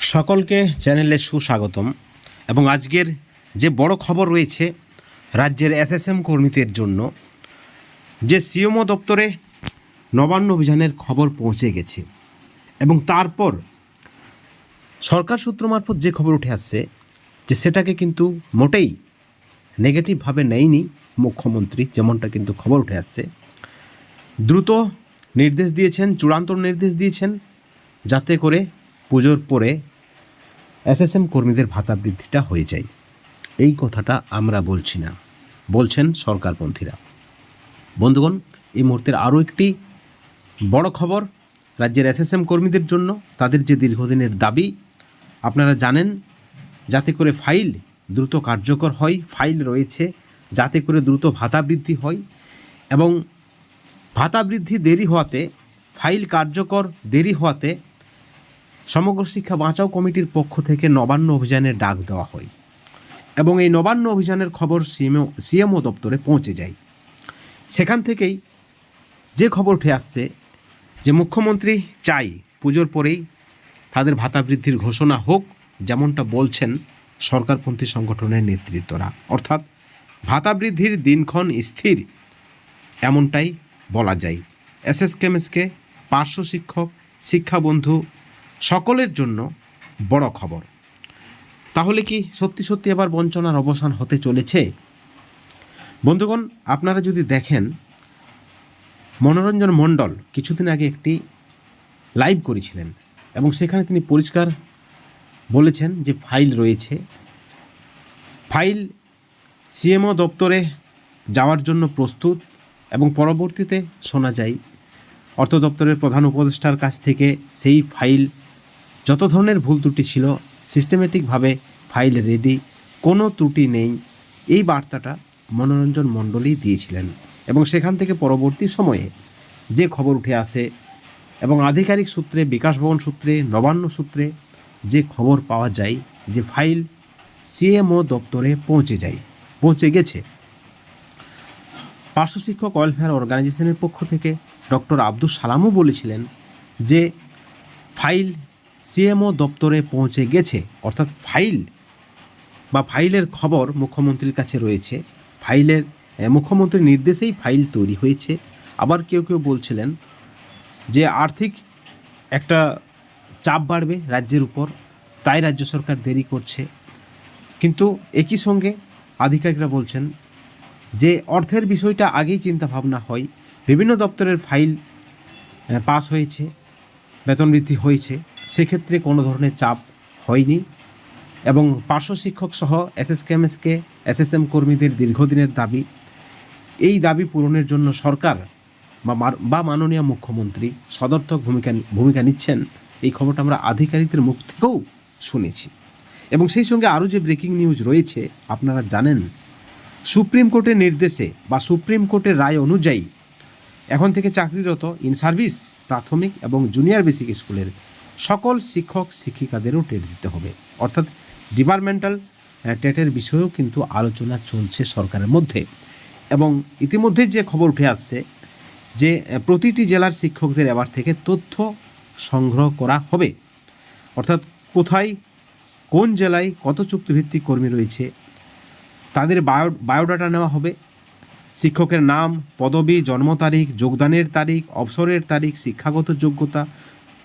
সকলকে চ্যানেলে সুস্বাগতম এবং আজকের যে বড় খবর রয়েছে রাজ্যের এসএসএম কর্মীদের জন্য, যে সিএমও দপ্তরে নবান্ন অভিযানের খবর পৌঁছে গেছে এবং তারপর সরকার সূত্র মারফত যে খবর উঠে আসছে, যে সেটাকে কিন্তু মোটেই নেগেটিভভাবে নেয়নি মুখ্যমন্ত্রী, যেমনটা কিন্তু খবর উঠে আসছে। দ্রুত নির্দেশ দিয়েছেন, চূড়ান্ত নির্দেশ দিয়েছেন যাতে করে পুজোর পরে এসএসএম কর্মীদের ভাতা বৃদ্ধিটা হয়ে যায়। এই কথাটা আমরা বলছি না। বলছেন সরকারপন্থীরা। বন্ধুগণ, এই মুহূর্তের আরও একটি বড় খবর, রাজ্যের এসএসএম কর্মীদের জন্য তাদের যে দীর্ঘদিনের দাবি, আপনারা জানেন, যাতে করে ফাইল দ্রুত কার্যকর হয়, ফাইল রয়েছে, যাতে করে দ্রুত ভাতা বৃদ্ধি হয় এবং ভাতা বৃদ্ধি দেরি হওয়াতে, ফাইল কার্যকর দেরি হওয়াতে সমগ্র শিক্ষা বাঁচাও কমিটির পক্ষ থেকে নবান্ন অভিযানের ডাক দেওয়া হয় এবং এই নবান্ন অভিযানের খবর সিএমও সিএমও দপ্তরে পৌঁছে যায়। সেখান থেকেই যে খবর উঠে আসছে যে মুখ্যমন্ত্রী চাই পুজোর পরেই তাদের ভাতা বৃদ্ধির ঘোষণা হোক, যেমনটা বলছেন সরকারপন্থী সংগঠনের নেতৃত্বরা। অর্থাৎ ভাতা বৃদ্ধির দিনক্ষণ স্থির, এমনটাই বলা যায়। এস এস কেমএসকে পার্শ্ব শিক্ষক শিক্ষাবন্ধু সকলের জন্য বড় খবর। তাহলে কি সত্যি সত্যি এবার বঞ্চনার অবসান হতে চলেছে? বন্ধুগণ, আপনারা যদি দেখেন, মনোরঞ্জন মণ্ডল কিছুদিন আগে একটি লাইভ করেছিলেন এবং সেখানে তিনি পরিষ্কার বলেছেন যে ফাইল রয়েছে। ফাইল সিএমও দপ্তরে যাওয়ার জন্য প্রস্তুত এবং পরবর্তীতে শোনা যায়, অর্থ দপ্তরের প্রধান উপদেষ্টার কাছ থেকে সেই ফাইল যত ধরনের ভুল ত্রুটি ছিল সিস্টেমেটিকভাবে ফাইল রেডি কোনো ত্রুটি নেই। এই বার্তাটা মনোরঞ্জন মণ্ডলই দিয়েছিলেন এবং সেখান থেকে পরবর্তী সময়ে যে খবর উঠে আসে এবং আধিকারিক সূত্রে, বিকাশ ভবন সূত্রে, নবান্ন সূত্রে যে খবর পাওয়া যায়, যে ফাইল সিএমও দপ্তরে পৌঁছে যায়, পৌঁছে গেছে। পার্শ্ব শিক্ষক ওয়েলফেয়ার অর্গানাইজেশনের পক্ষ থেকে ডক্টর আব্দুল সালামও বলেছিলেন যে ফাইল সিএমও দপ্তরে পৌঁছে গেছে, অর্থাৎ ফাইল বা ফাইলের খবর মুখ্যমন্ত্রীর কাছে রয়েছে। ফাইলের মুখ্যমন্ত্রীর নির্দেশেই ফাইল তৈরি হয়েছে। আবার কেউ কেউ বলছিলেন যে আর্থিক একটা চাপ বাড়বে রাজ্যের উপর, তাই রাজ্য সরকার দেরি করছে। কিন্তু একই সঙ্গে আধিকারিকরা বলছেন যে অর্থের বিষয়টা আগেই চিন্তা ভাবনা হয়। বিভিন্ন দপ্তরের ফাইল পাস হয়েছে, বেতন বৃদ্ধি হয়েছে। সেক্ষেত্রে কোনো ধরনের চাপ হয়নি এবং পার্শ্ব শিক্ষক সহ এসএসকেএমএসকে এসএসএম কর্মীদের দীর্ঘদিনের দাবি, এই দাবি পূরণের জন্য সরকার বা মাননীয় মুখ্যমন্ত্রী সদর্থক ভূমিকা ভূমিকা নিচ্ছেন, এই খবরটা আমরা আধিকারিকদের মুখ থেকেও শুনেছি। এবং সেই সঙ্গে আরও যে ব্রেকিং নিউজ রয়েছে, আপনারা জানেন, সুপ্রিম কোর্টের নির্দেশে বা সুপ্রিম কোর্টের রায় অনুযায়ী এখন থেকে চাকরিরত ইন সার্ভিস প্রাথমিক এবং জুনিয়র বেসিক স্কুলের সকল শিক্ষক শিক্ষিকাদেরও টেট দিতে হবে। অর্থাৎ ডিপার্টমেন্টাল টেটের বিষয়েও কিন্তু আলোচনা চলছে সরকারের মধ্যে। এবং ইতিমধ্যে যে খবর উঠে আসছে যে প্রতিটি জেলার শিক্ষকদের এবার থেকে তথ্য সংগ্রহ করা হবে। অর্থাৎ কোথায়, কোন জেলায় কত চুক্তিভিত্তিক কর্মী রয়েছে, তাদের বায়ো, বায়োডাটা নেওয়া হবে। শিক্ষকের নাম, পদবি, জন্ম তারিখ, যোগদানের তারিখ, অবসরের তারিখ, শিক্ষাগত যোগ্যতা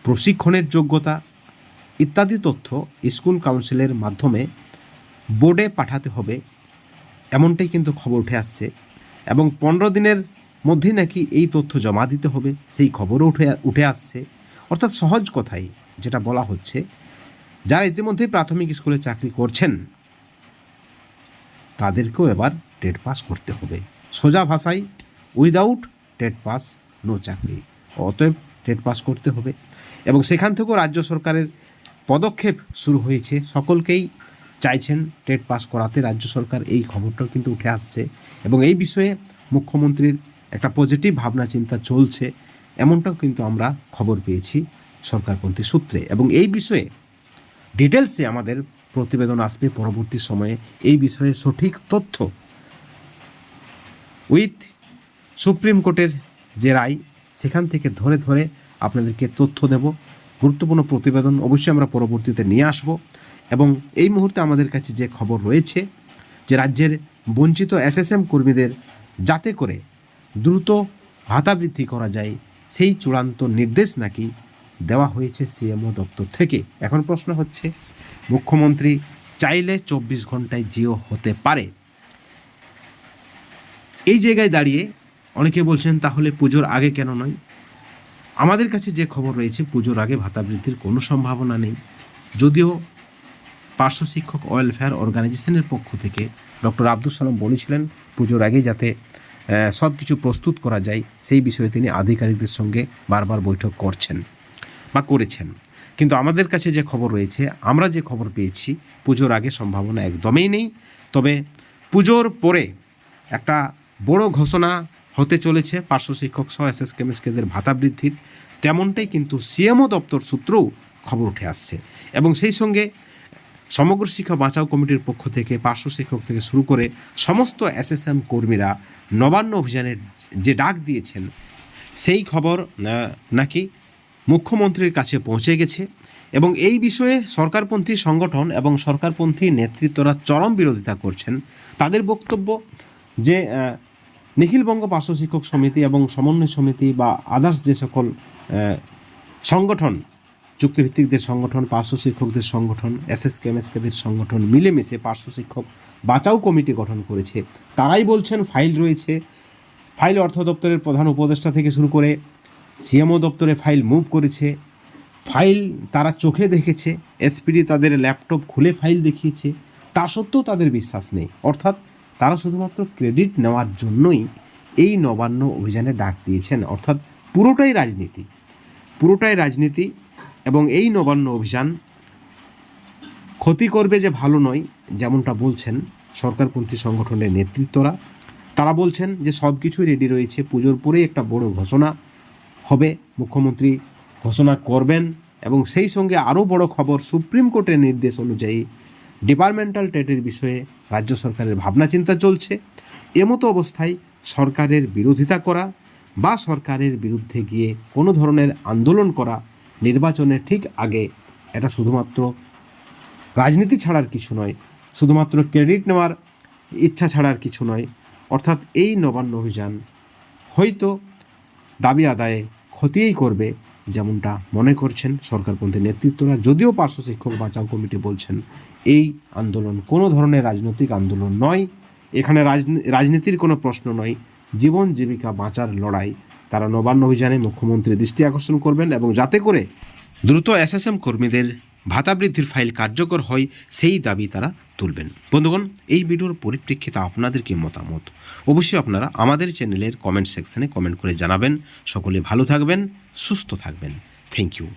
প্রশিক্ষণের যোগ্যতা ইত্যাদি তথ্য স্কুল কাউন্সিলের মাধ্যমে বোর্ডে পাঠাতে হবে, এমনটাই কিন্তু খবর উঠে আসছে। এবং পনেরো দিনের মধ্যেই নাকি এই তথ্য জমা দিতে হবে, সেই খবরও উঠে উঠে আসছে। অর্থাৎ সহজ কথাই যেটা বলা হচ্ছে, যারা ইতিমধ্যেই প্রাথমিক স্কুলে চাকরি করছেন, তাদেরকেও এবার টেট পাস করতে হবে। সোজা ভাষায়, উইদাউট টেট পাস, নো চাকরি। অতএব টেট পাস করতে হবে। এবং সেখান থেকেও রাজ্য সরকারের পদক্ষেপ শুরু হয়েছে। সকলকেই চাইছেন টেট পাস করাতে। রাজ্য সরকার এই খবরটাও কিন্তু উঠে আসছে এবং এই বিষয়ে মুখ্যমন্ত্রীর একটা পজিটিভ ভাবনা চিন্তা চলছে, এমনটাও কিন্তু আমরা খবর পেয়েছি সরকারপন্থী সূত্রে। এবং এই বিষয়ে ডিটেলসে আমাদের প্রতিবেদন আসবে পরবর্তী সময়ে। এই বিষয়ে সঠিক তথ্য উইথ সুপ্রিম কোর্টের যে রায়, সেখান থেকে ধরে ধরে আপনাদেরকে তথ্য দেব। গুরুত্বপূর্ণ প্রতিবেদন অবশ্যই আমরা পরবর্তীতে নিয়ে আসব। এবং এই মুহূর্তে আমাদের কাছে যে খবর রয়েছে, যে রাজ্যের বঞ্চিত এসএসএম কর্মীদের যাতে করে দ্রুত ভাতা বৃদ্ধি করা যায়, সেই চূড়ান্ত নির্দেশ নাকি দেওয়া হয়েছে সিএমও দপ্তর থেকে। এখন প্রশ্ন হচ্ছে, মুখ্যমন্ত্রী চাইলে চব্বিশ ঘন্টায় জিও হতে পারে। এই জায়গায় দাঁড়িয়ে অনেকে বলছেন, তাহলে পুজোর আগে কেন নয়? আমাদের কাছে যে খবর রয়েছে, পুজোর আগে ভাতা বৃদ্ধির কোনো সম্ভাবনা নেই। যদিও পার্শ্ব শিক্ষক ওয়েলফেয়ার অর্গানাইজেশনের পক্ষ থেকে ডক্টর আব্দুল সালাম বলেছিলেন, পুজোর আগে যাতে সব কিছু প্রস্তুত করা যায়, সেই বিষয়ে তিনি আধিকারিকদের সঙ্গে বারবার বৈঠক করছেন বা করেছেন। কিন্তু আমাদের কাছে যে খবর রয়েছে, আমরা যে খবর পেয়েছি, পুজোর আগে সম্ভাবনা একদমই নেই। তবে পুজোর পরে একটা বড় ঘোষণা হতে চলেছে। পার্শ্ব শিক্ষক সহ এস এস কেমিস্টদের ভাতা বৃদ্ধির। তেমনটাই কিন্তু সিএমও দপ্তর সূত্রেও খবর উঠে আসছে। এবং সেই সঙ্গে সমগ্র শিক্ষা বাঁচাও কমিটির পক্ষ থেকে, পার্শ্ব শিক্ষক থেকে শুরু করে সমস্ত এসএসএম কর্মীরা নবান্ন অভিযানের যে ডাক দিয়েছেন, সেই খবর নাকি মুখ্যমন্ত্রীর কাছে পৌঁছে গেছে। এবং এই বিষয়ে সরকারপন্থী সংগঠন এবং সরকারপন্থী নেতৃত্বরা চরম বিরোধিতা করছেন। তাদের বক্তব্য যে নিখিলবঙ্গ পার্শ্ব শিক্ষক সমিতি এবং সমন্বয় সমিতি বা আদার্স যে সকল সংগঠন, চুক্তিভিত্তিকদের সংগঠন, পার্শ্ব শিক্ষকদের সংগঠন এস এস কেমএসকেদের সংগঠন মিলেমিশে পার্শ্ব শিক্ষক বাঁচাও কমিটি গঠন করেছে। তারাই বলছেন ফাইল রয়েছে। ফাইল অর্থ দপ্তরের প্রধান উপদেষ্টা থেকে শুরু করে সিএমও দপ্তরে ফাইল মুভ করেছে। ফাইল তারা চোখে দেখেছে। এসপিডি তাদের ল্যাপটপ খুলে ফাইল দেখিয়েছে। তা সত্ত্বেও তাদের বিশ্বাস নেই। অর্থাৎ তারা শুধুমাত্র ক্রেডিট নেওয়ার জন্যই এই নবান্ন অভিযানে ডাক দিয়েছেন। অর্থাৎ পুরোটাই রাজনীতি। পুরোটাই রাজনীতি এবং এই নবান্ন অভিযান ক্ষতি করবে যে ভালো নয়, যেমনটা বলছেন সরকারপন্থী সংগঠনের নেতৃত্বরা। তারা বলছেন যে সব কিছুই রেডি রয়েছে, পুজোর পরেই একটা বড় ঘোষণা হবে, মুখ্যমন্ত্রী ঘোষণা করবেন এবং সেই সঙ্গে আরও বড় খবর সুপ্রিম কোর্টের নির্দেশ অনুযায়ী ডিপার্টমেন্টাল টেটের বিষয়ে রাজ্য সরকারের ভাবনা চিন্তা চলছে। এমতো অবস্থায় সরকারের বিরোধিতা করা বা সরকারের বিরুদ্ধে গিয়ে কোনো ধরনের আন্দোলন করা নির্বাচনের ঠিক আগে এটা শুধুমাত্র রাজনীতি ছাড়ার কিছু নয়, শুধুমাত্র ক্রেডিট নেওয়ার ইচ্ছা ছাড়ার কিছু নয়, অর্থাৎ এই নবান্ন অভিযান হয়তো দাবি আদায়ে ক্ষতিই করবে যেমনটা মনে করছেন সরকারপন্থী নেতৃত্বরা, যদিও পার্শ্ব শিক্ষক বাঁচাও কমিটি বলছেন, এই আন্দোলন কোনো ধরনের রাজনৈতিক আন্দোলন নয়। এখানে রাজনী- রাজনীতির কোনো প্রশ্ন নয়। জীবন জীবিকা বাঁচার লড়াই, তারা নবান্ন অভিযানে মুখ্যমন্ত্রী দৃষ্টি আকর্ষণ করবেন এবং যাতে করে দ্রুত এসএসএম কর্মীদের ভাতা বৃদ্ধির ফাইল কার্যকর হয়, সেই দাবি তারা তুলবেন। বন্ধুগণ, এই ভিডিওর পরিপ্রেক্ষিতে আপনাদের কি মতামত অবশ্যই আপনারা আমাদের চ্যানেলের কমেন্ট সেকশনে কমেন্ট করে জানাবেন। সকলে ভালো থাকবেন, সুস্থ থাকবেন। Thank you.